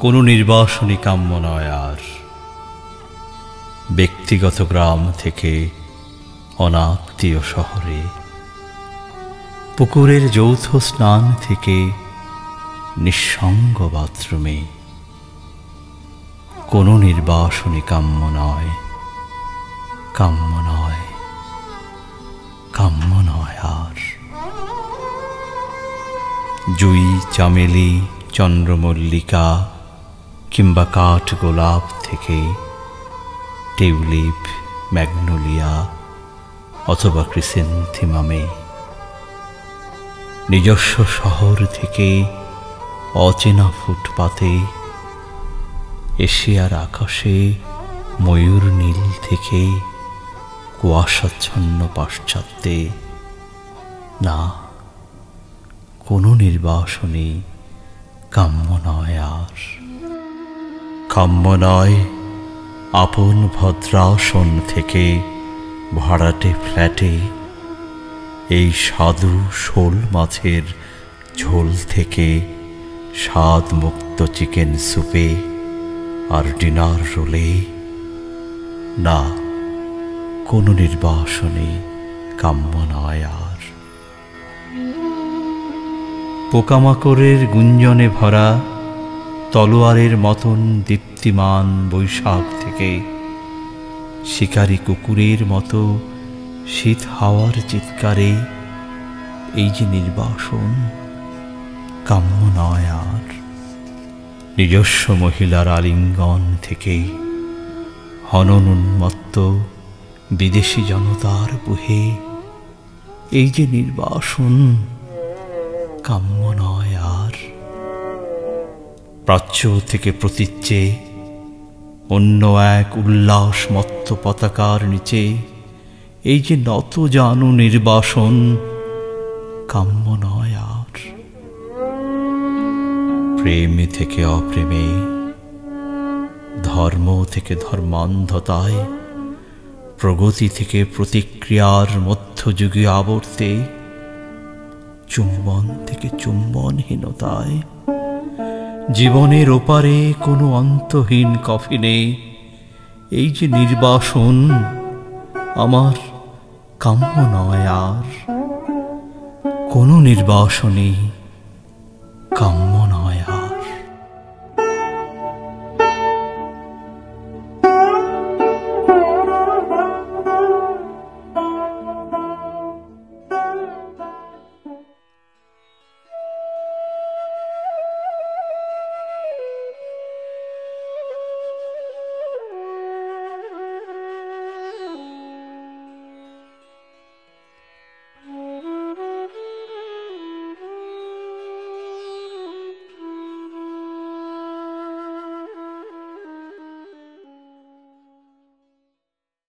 কোনো নির্বাসনী কাম্য নয় আর। ব্যক্তিগত গ্রাম থেকে অনাত্মীয় শহরে, পুকুরের যৌথ স্নান থেকে নিঃসঙ্গ বাথরুমে কোনো নির্বাসনী কাম্য নয় কাম্য নয় কাম্য নয় আর। জুই, চামেলি, চন্দ্রমল্লিকা কিংবা কাঠ গোলাপ থেকে টিউলিপ, ম্যাগনোলিয়া অথবা ক্রিসেন্থিমামে নিজস্ব শহর থেকে অচেনা ফুটপাতে এশিয়ার আকাশে ময়ূর নীল থেকে কুয়াশাচ্ছন্ন পাশ্চাত্যে না, কোনো নির্বাসনে কাম্য নয় আর। কাম্য নয়। আপন ভদ্রাসন থেকে ভাড়াটে ফ্ল্যাটে এই সাধু শোল মাছের ঝোল থেকে স্বাদ মুক্ত চিকেন স্যুপে আর ডিনার রোলে। না, কোনো নির্বাসনে কাম্য নয় আর। পোকামাকড়ের গুঞ্জনে ভরা তলোয়ারের মতন দীপ্তিমান বৈশাখ থেকে শিকারী কুকুরের মতো শীত হাওয়ার চিৎকারে এই যে নির্বাসন, কাম্য নয় আর। নিজস্ব মহিলার আলিঙ্গন থেকে হনন উন্মত্ত বিদেশি জনতার বুহে এই যে নির্বাসন, কাম্য প্রাচ্য থেকে প্রতীচ্যে, অন্য এক উল্লাস মত্ত পতাকার নিচে, এই যে নত জানু নির্বাসন, কাম্য নয় আর। প্রেম থেকে অপ্রেমে, ধর্ম থেকে ধর্মান্ধতায়, প্রগতি থেকে প্রতিক্রিয়ার মধ্যযুগীয় আবর্তে, চুম্বন থেকে চুম্বনহীনতায় জীবনের ওপারে কোনো অন্তহীন কফিনে এই যে নির্বাসন আমার কাম্য নয় আর। কোনো নির্বাসনে কাম্য